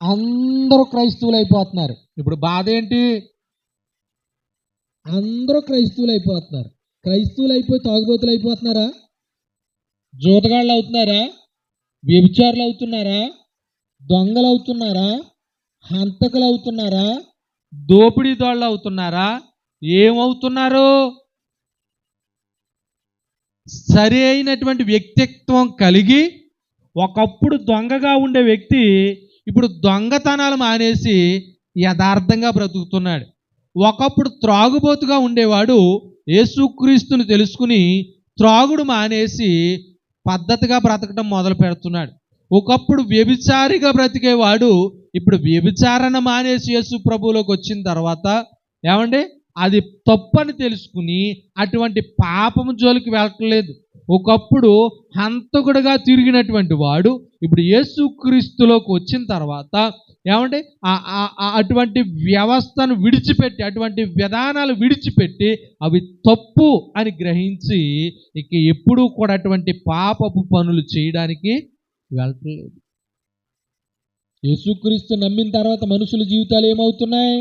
అందరూ క్రైస్తవులు అయిపోతున్నారు. ఇప్పుడు బాధ ఏంటి? అందరూ క్రైస్తవులు అయిపోతున్నారు. క్రైస్తవులు అయిపోయి తాగుబోతులు అయిపోతున్నారా? జూతగాళ్ళు అవుతున్నారా? వ్యభిచారులు అవుతున్నారా? దొంగలు అవుతున్నారా? హంతకులు అవుతున్నారా? దోపిడీ దోళ్ళు అవుతున్నారా? ఏమవుతున్నారు సరి అయినటువంటి వ్యక్తిత్వం కలిగి ఒకప్పుడు దొంగగా ఉండే వ్యక్తి ఇప్పుడు దొంగతనాలు మానేసి యథార్థంగా బ్రతుకుతున్నాడు. ఒకప్పుడు త్రాగుబోతుగా ఉండేవాడు యేసుక్రీస్తుని తెలుసుకుని త్రాగుడు మానేసి పద్ధతిగా బ్రతకడం మొదలు పెడుతున్నాడు. ఒకప్పుడు వ్యభిచారిగా బ్రతికేవాడు ఇప్పుడు వ్యభిచారణ మానేసి యేసు ప్రభువులోకి వచ్చిన తర్వాత ఏమండి? అది తప్పని తెలుసుకుని అటువంటి పాపము జోలికి వెళ్ళట్లేదు. ఒకప్పుడు హంతకుడుగా తిరిగినటువంటి వాడు ఇప్పుడు యేసుక్రీస్తులోకి వచ్చిన తర్వాత ఏమంటే ఆ- అటువంటి వ్యవస్థను విడిచిపెట్టి అటువంటి విధానాలు విడిచిపెట్టి అవి తప్పు అని గ్రహించి ఇక ఎప్పుడూ కూడా అటువంటి పాపపు పనులు చేయడానికి వెళ్ళట్లేదు యేసుక్రీస్తు నమ్మిన తర్వాత మనుషుల జీవితాలు ఏమవుతున్నాయి?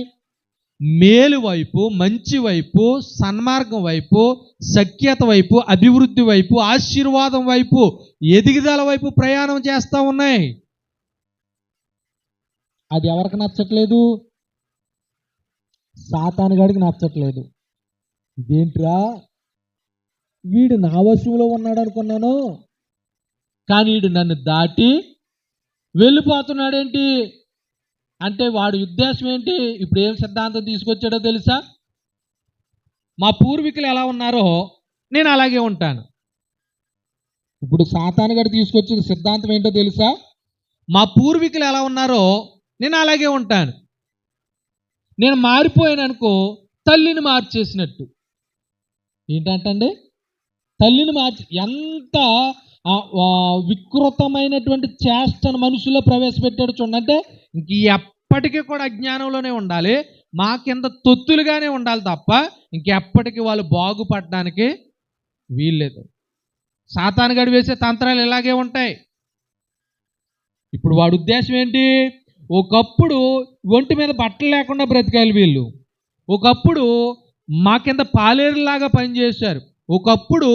మేలు వైపు మంచి వైపు సన్మార్గం వైపు సఖ్యత వైపు అభివృద్ధి వైపు ఆశీర్వాదం వైపు ఎదుగుదల వైపు ప్రయాణం చేస్తూ ఉన్నాయి. అది ఎవరికి నచ్చట్లేదు? సాతానుగాడికి నచ్చట్లేదు. ఇదేంట్రా? వీడు నా వశంలో ఉన్నాడు అనుకున్నాను. కానీ వీడు నన్ను దాటి వెళ్ళిపోతున్నాడేంటి? అంటే వాడి ఉద్దేశం ఏంటి? ఇప్పుడు ఏం సిద్ధాంతం తీసుకొచ్చాడో తెలుసా? మా పూర్వీకులు ఎలా ఉన్నారో నేను అలాగే ఉంటాను. ఇప్పుడు సాతానుగాడు తీసుకొచ్చిన సిద్ధాంతం ఏంటో తెలుసా? మా పూర్వీకులు ఎలా ఉన్నారో నేను అలాగే ఉంటాను. నేను మారిపోయాను అనుకో తల్లిని మార్చేసినట్టు. ఏంటంటండి? తల్లిని మార్చి ఎంత వికృతమైనటువంటి చేష్టను మనుషుల్లో ప్రవేశపెట్టాడు చూడండి. అంటే ఇంక ఎప్పటికీ కూడా అజ్ఞానంలోనే ఉండాలి. మా కింద తొత్తులుగానే ఉండాలి తప్ప ఇంకెప్పటికీ వాళ్ళు బాగుపడడానికి వీల్లేదు. సాతానుగడి వేసే తంత్రాలు ఇలాగే ఉంటాయి. ఇప్పుడు వాడి ఉద్దేశం ఏంటి? ఒకప్పుడు ఒంటి మీద బట్టలు లేకుండా బ్రతికాలి వీళ్ళు. ఒకప్పుడు మా కింద పాలేరులాగా పనిచేశారు. ఒకప్పుడు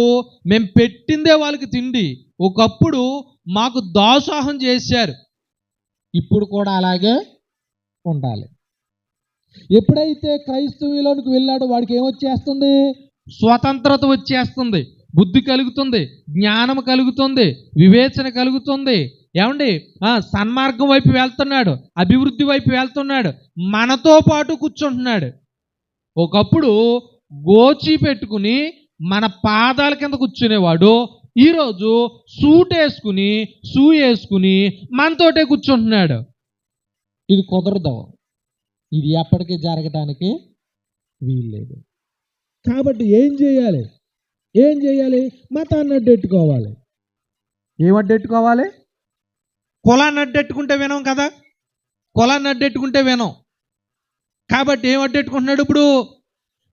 మేము పెట్టిందే వాళ్ళకి తిండి. ఒకప్పుడు మాకు దాసోహం చేశారు. ఇప్పుడు కూడా అలాగే ఉండాలి. ఎప్పుడైతే క్రైస్తవులోనికి వెళ్ళాడో వాడికి ఏమొచ్చేస్తుంది స్వతంత్రత వచ్చేస్తుంది. బుద్ధి కలుగుతుంది. జ్ఞానం కలుగుతుంది. వివేచన కలుగుతుంది. ఏమండి? సన్మార్గం వైపు వెళ్తున్నాడు. అభివృద్ధి వైపు వెళ్తున్నాడు. మనతో పాటు కూర్చుంటున్నాడు. ఒకప్పుడు గోచి పెట్టుకుని మన పాదాల కింద కూర్చునేవాడు. ఈరోజు సూట్ వేసుకుని షూ వేసుకుని మనతోటే కూర్చుంటున్నాడు. ఇది కుదరదు. ఇది ఎప్పటికీ జరగటానికి వీల్లేదు. కాబట్టి ఏం చేయాలి? ఏం చేయాలి? మతాన్ని అడ్డెట్టుకోవాలి. ఏమడ్డెట్టుకోవాలి కులాన్ని అడ్డెట్టుకుంటే వినం కదా. కులాన్ని అడ్డెట్టుకుంటే వినం. కాబట్టి ఏం అడ్డెట్టుకుంటున్నాడు ఇప్పుడు?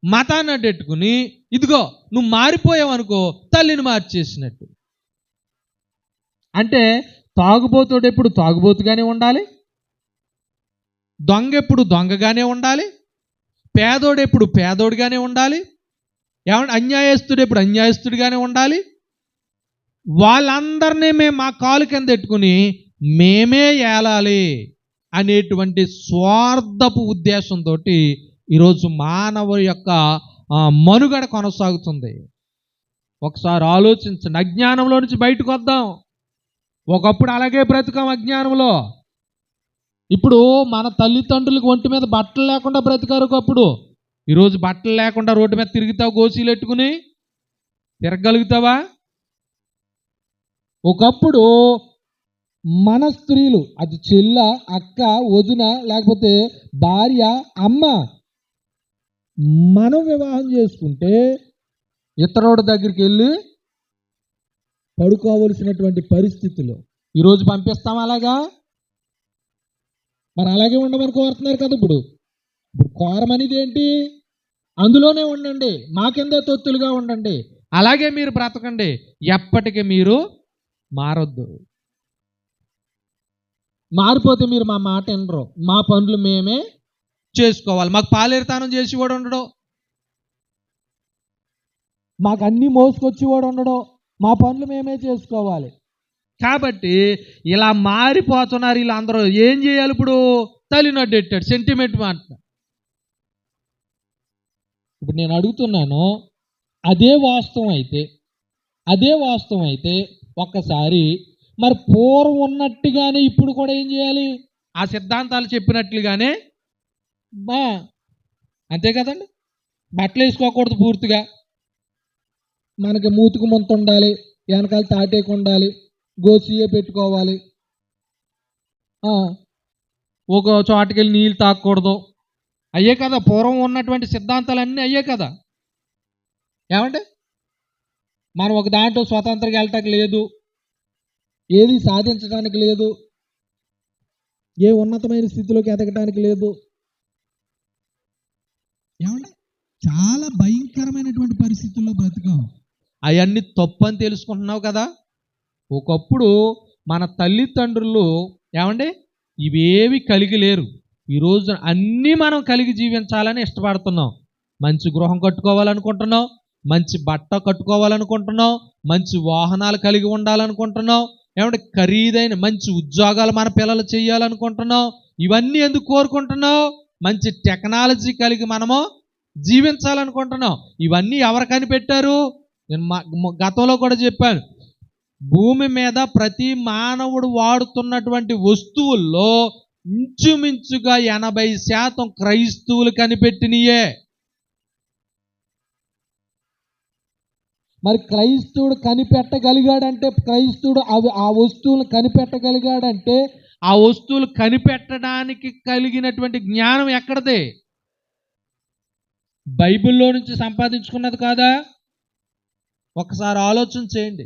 మతాన్ని అడ్డెట్టుకుని ఇదిగో నువ్వు మారిపోయావు అనుకో తల్లిని మార్చేసినట్టు. అంటే తాగుబోతుడు ఎప్పుడు తాగుబోతుగానే ఉండాలి? దొంగ ఎప్పుడు దొంగగానే ఉండాలి పేదోడు ఎప్పుడు పేదోడుగానే ఉండాలి ఏమంటే అన్యాయస్తుడు ఎప్పుడు అన్యాయస్తుడిగానే ఉండాలి. వాళ్ళందరినీ మేము మా కాలు కింద పెట్టుకుని మేమే ఏలాలి అనేటువంటి స్వార్థపు ఉద్దేశంతో ఈరోజు మానవ యొక్క మనుగడ కొనసాగుతుంది. ఒకసారి ఆలోచించండి. అజ్ఞానంలో నుంచి బయటకు వద్దాం. ఒకప్పుడు అలాగే బ్రతుకాం అజ్ఞానంలో. ఇప్పుడు మన తల్లిదండ్రులకు ఒంటి మీద బట్టలు లేకుండా బ్రతికారు ఒకప్పుడు ఈరోజు బట్టలు లేకుండా రోడ్డు మీద తిరుగుతావు గోసీలు పెట్టుకుని తిరగలుగుతావా ఒకప్పుడు మన స్త్రీలు అది చెల్ల అక్క వదిన లేకపోతే భార్య అమ్మ మనం వివాహం చేసుకుంటే ఇతరుడి దగ్గరికి వెళ్ళి పడుకోవలసినటువంటి పరిస్థితులు. ఈరోజు పంపిస్తాం అలాగా? మరి అలాగే ఉండమని కోరుతున్నారు కదా ఇప్పుడు. ఇప్పుడు అనేది ఏంటి? అందులోనే ఉండండి. మా కిందే తొత్తులుగా ఉండండి. అలాగే మీరు బ్రతకండి. ఎప్పటికీ మీరు మారొద్దు. మారిపోతే మీరు మా మాట వినరు. మా పనులు మేమే చేసుకోవాలి. మాకు పాలేరుతానం చేసి కూడా ఉండడు. మాకు అన్ని మోసుకొచ్చి కూడా ఉండడం. మా పనులు మేమే చేసుకోవాలి. కాబట్టి ఇలా మారిపోతున్నారు వీళ్ళందరూ. ఏం చేయాలి ఇప్పుడు? తల్లినడ్డు సెంటిమెంట్ మాట ఇప్పుడు నేను అడుగుతున్నాను అదే వాస్తవం అయితే అదే వాస్తవం అయితే ఒక్కసారి మరి పూర్వం ఉన్నట్టుగానే ఇప్పుడు కూడా ఏం చేయాలి? ఆ సిద్ధాంతాలు చెప్పినట్లుగానే బా అంతే కదండి? బట్టలు వేసుకోకూడదు పూర్తిగా. మనకి మూతుకు ముంత ఉండాలి వెనకాల తాటేకు ఉండాలి. గోసియే పెట్టుకోవాలి. ఒక చోటకెళ్ళి నీళ్ళు తాగకూడదు అయ్యే కదా పూర్వం ఉన్నటువంటి సిద్ధాంతాలు అన్నీ అయ్యే కదా. ఏమంటే మనం ఒక దాంట్లో స్వతంత్రంగా వెళ్ళటం లేదు. ఏది సాధించడానికి లేదు. ఏ ఉన్నతమైన స్థితిలోకి ఎదగటానికి లేదు. ఏమంటే చాలా భయంకరమైనటువంటి పరిస్థితుల్లో బ్రతికాం. అవన్నీ తప్పు అని తెలుసుకుంటున్నావు కదా? ఒకప్పుడు మన తల్లిదండ్రులు ఏమండి? ఇవేవి కలిగి లేరు. ఈరోజు అన్నీ మనం కలిగి జీవించాలని ఇష్టపడుతున్నాం. మంచి గృహం కట్టుకోవాలనుకుంటున్నాం. మంచి బట్ట కట్టుకోవాలనుకుంటున్నాం. మంచి వాహనాలు కలిగి ఉండాలనుకుంటున్నాం. ఏమంటే ఖరీదైన మంచి ఉద్యోగాలు మన పిల్లలు చేయాలనుకుంటున్నాం. ఇవన్నీ ఎందుకు కోరుకుంటున్నాం? మంచి టెక్నాలజీ కలిగి మనము జీవించాలనుకుంటున్నాం. ఇవన్నీ ఎవరు కనిపెట్టారు? నేను గతంలో కూడా చెప్పాను. భూమి మీద ప్రతి మానవుడు వాడుతున్నటువంటి వస్తువుల్లో ఇంచుమించుగా ఎనభై శాతం క్రైస్తవులు కనిపెట్టినయే. మరి క్రైస్తవుడు కనిపెట్టగలిగాడంటే క్రైస్తవుడు అవి ఆ వస్తువులు కనిపెట్టగలిగాడంటే ఆ వస్తువులు కనిపెట్టడానికి కలిగినటువంటి జ్ఞానం ఎక్కడది? బైబిల్లో నుంచి సంపాదించుకున్నది కాదా? ఒకసారి ఆలోచన చేయండి.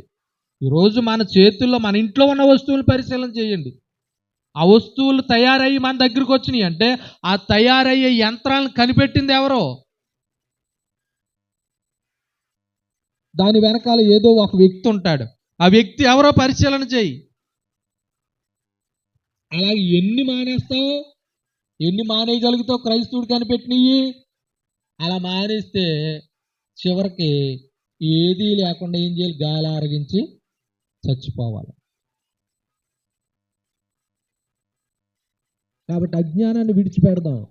ఈరోజు మన చేతుల్లో మన ఇంట్లో ఉన్న వస్తువులు పరిశీలన చేయండి. ఆ వస్తువులు తయారయ్యి మన దగ్గరికి వచ్చినాయి అంటే ఆ తయారయ్యే యంత్రాలను కనిపెట్టింది ఎవరో? దాని వెనకాల ఏదో ఒక వ్యక్తి ఉంటాడు. ఆ వ్యక్తి ఎవరో పరిశీలన చేయి. అలాగే ఎన్ని మానేస్తావు? ఎన్ని మానేయగలుగుతావు? క్రైస్తవుడు కనిపెట్టినవి అలా మానేస్తే చివరికి ఏదీ లేకుండా ఏం చేయాలి? గాలి ఆరగించి చచ్చిపోవాలి. కాబట్టి అజ్ఞానాన్ని విడిచిపెడదాం.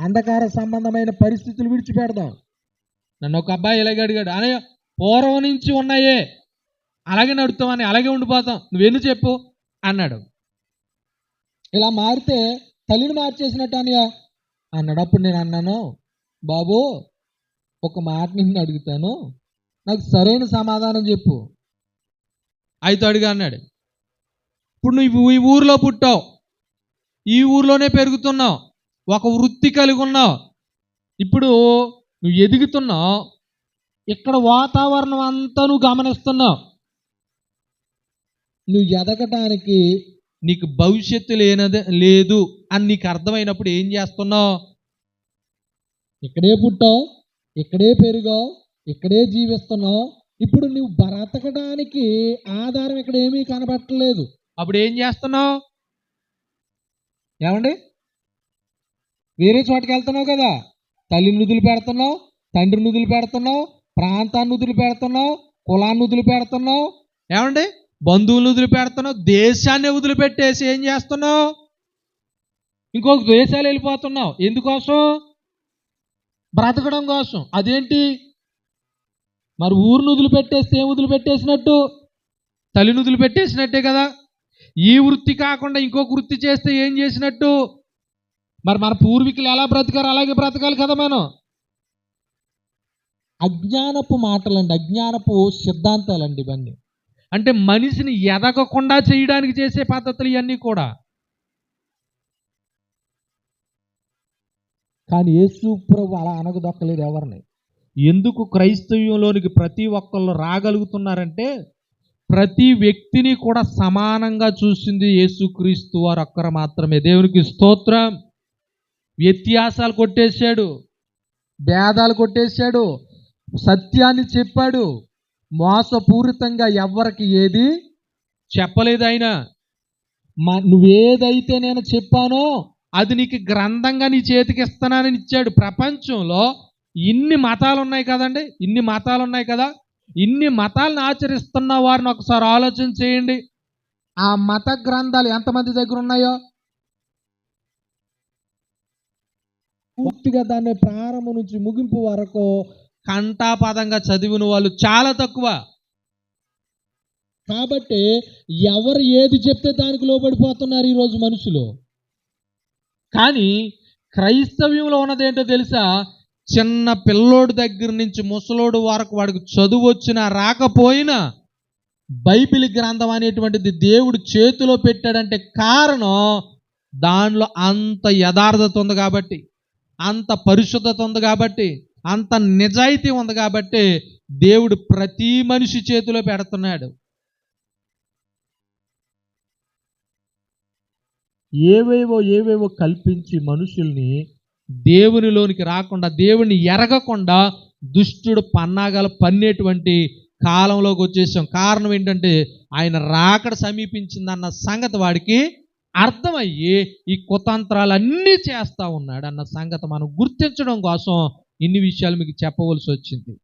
అంధకార సంబంధమైన పరిస్థితులు విడిచిపెడదాం. నన్ను ఒక అబ్బాయి ఇలాగే అడిగాడు అనే పూర్వం నుంచి ఉన్నాయే. అలాగే నడుస్తామని అలాగే ఉండిపోతాం. నువ్వెన్ను చెప్పు? అన్నాడు. ఇలా మారితే తల్లిని మార్చేసినట్టు అనియా అన్నాడు. అప్పుడు నేను అన్నాను బాబు ఒక మాట నిన్ను అడుగుతాను. నాకు సరైన సమాధానం చెప్పు. అయితే అన్నాడు. ఇప్పుడు నువ్వు ఈ ఊరిలో పుట్టావు. ఈ ఊరిలోనే పెరుగుతున్నావు. ఒక వృత్తి కలిగి ఉన్నావు. ఇప్పుడు నువ్వు ఎదుగుతున్నావు. ఇక్కడ వాతావరణం అంతా నువ్వు గమనిస్తున్నావు. నువ్వు ఎదగటానికి నీకు భవిష్యత్తు లేనదే లేదు అని నీకు అర్థమైనప్పుడు ఏం చేస్తున్నావు? ఇక్కడే పుట్టావు. ఇక్కడే పెరిగావు. ఇక్కడే జీవిస్తున్నావు. ఇప్పుడు నువ్వు బ్రతకడానికి ఆధారం ఇక్కడ ఏమీ కనబట్టలేదు అప్పుడు ఏం చేస్తున్నావు? ఏమండి? వేరే చోటకి వెళ్తున్నావు కదా. తల్లి నుదులు పెడుతున్నావు తండ్రి నుదులు పెడుతున్నావు ప్రాంతాన్ని నుదులు పెడుతున్నావు కులాన్ని నుదులు పెడుతున్నావు. ఏమండి? బంధువులు వదిలిపెడుతున్నావు దేశాన్ని వదిలిపెట్టేసి ఏం చేస్తున్నావు? ఇంకొక దేశాలు వెళ్ళిపోతున్నావు. ఎందుకోసం? బ్రతకడం కోసం. అదేంటి? మరి ఊరిని వదిలిపెట్టేస్తే ఏం వదిలిపెట్టేసినట్టు? తల్లిని వదిలిపెట్టేసినట్టే కదా. ఈ వృత్తి కాకుండా ఇంకొక వృత్తి చేస్తే ఏం చేసినట్టు? మరి మన పూర్వీకులు ఎలా బ్రతికారు అలాగే బ్రతకాలి కదా మనం. అజ్ఞానపు మాటలండి అజ్ఞానపు సిద్ధాంతాలండి ఇవన్నీ. అంటే మనిషిని ఎదగకుండా చేయడానికి చేసే పద్ధతులు ఇవన్నీ కూడా. కానీ యేసు ప్రభు అలా అనగదొక్కలేదు ఎవరిని. ఎందుకు క్రైస్తవ్యంలోనికి ప్రతి ఒక్కళ్ళు రాగలుగుతున్నారంటే ప్రతి వ్యక్తిని కూడా సమానంగా చూసింది యేసుక్రీస్తు వారు ఒక్కరు మాత్రమే. దేవునికి స్తోత్రం. వ్యత్యాసాలు కొట్టేశాడు. భేదాలు కొట్టేశాడు. సత్యాన్ని చెప్పాడు. మోసపూరితంగా ఎవ్వరికి ఏది చెప్పలేదు ఆయన. మా నువ్వేదైతే నేను చెప్పానో అది నీకు గ్రంథంగా నీ చేతికి ఇస్తానని ఇచ్చాడు. ప్రపంచంలో ఇన్ని మతాలు ఉన్నాయి కదండి? ఇన్ని మతాలు ఉన్నాయి కదా? ఇన్ని మతాలను ఆచరిస్తున్న వారిని ఒకసారి ఆలోచన చేయండి. ఆ మత గ్రంథాలు ఎంతమంది దగ్గర ఉన్నాయో? పూర్తిగా దాన్ని ప్రారంభం నుంచి ముగింపు వరకు కంఠాపదంగా చదివిన వాళ్ళు చాలా తక్కువ. కాబట్టి ఎవరు ఏది చెప్తే దానికి లోబడిపోతున్నారు ఈరోజు మనుషులు? కానీ క్రైస్తవ్యంలో ఉన్నదేంటో తెలుసా? చిన్న పిల్లోడు దగ్గర నుంచి ముసలోడు వరకు వాడికి చదువు వచ్చినా రాకపోయినా బైబిల్ గ్రంథం అనేటువంటిది దేవుడు చేతిలో పెట్టాడంటే కారణం దానిలో అంత యథార్థత ఉంది కాబట్టి అంత పరిశుద్ధత ఉంది కాబట్టి అంత నిజాయితీ ఉంది కాబట్టి దేవుడు ప్రతి మనిషి చేతిలో పెడుతున్నాడు. ఏవేవో ఏవేవో కల్పించి మనుషుల్ని దేవునిలోనికి రాకుండా దేవుని ఎరగకుండా దుష్టుడు పన్నాగాలు పన్నేటువంటి కాలంలోకి వచ్చేసాం. కారణం ఏంటంటే ఆయన రాకడ సమీపించిందన్న సంగతి వాడికి అర్థమయ్యి ఈ కుతంత్రాలన్నీ చేస్తూ ఉన్నాడు అన్న సంగతి మనం గుర్తించడం కోసం ఇన్ని విషయాలు మీకు చెప్పవలసి వచ్చింది.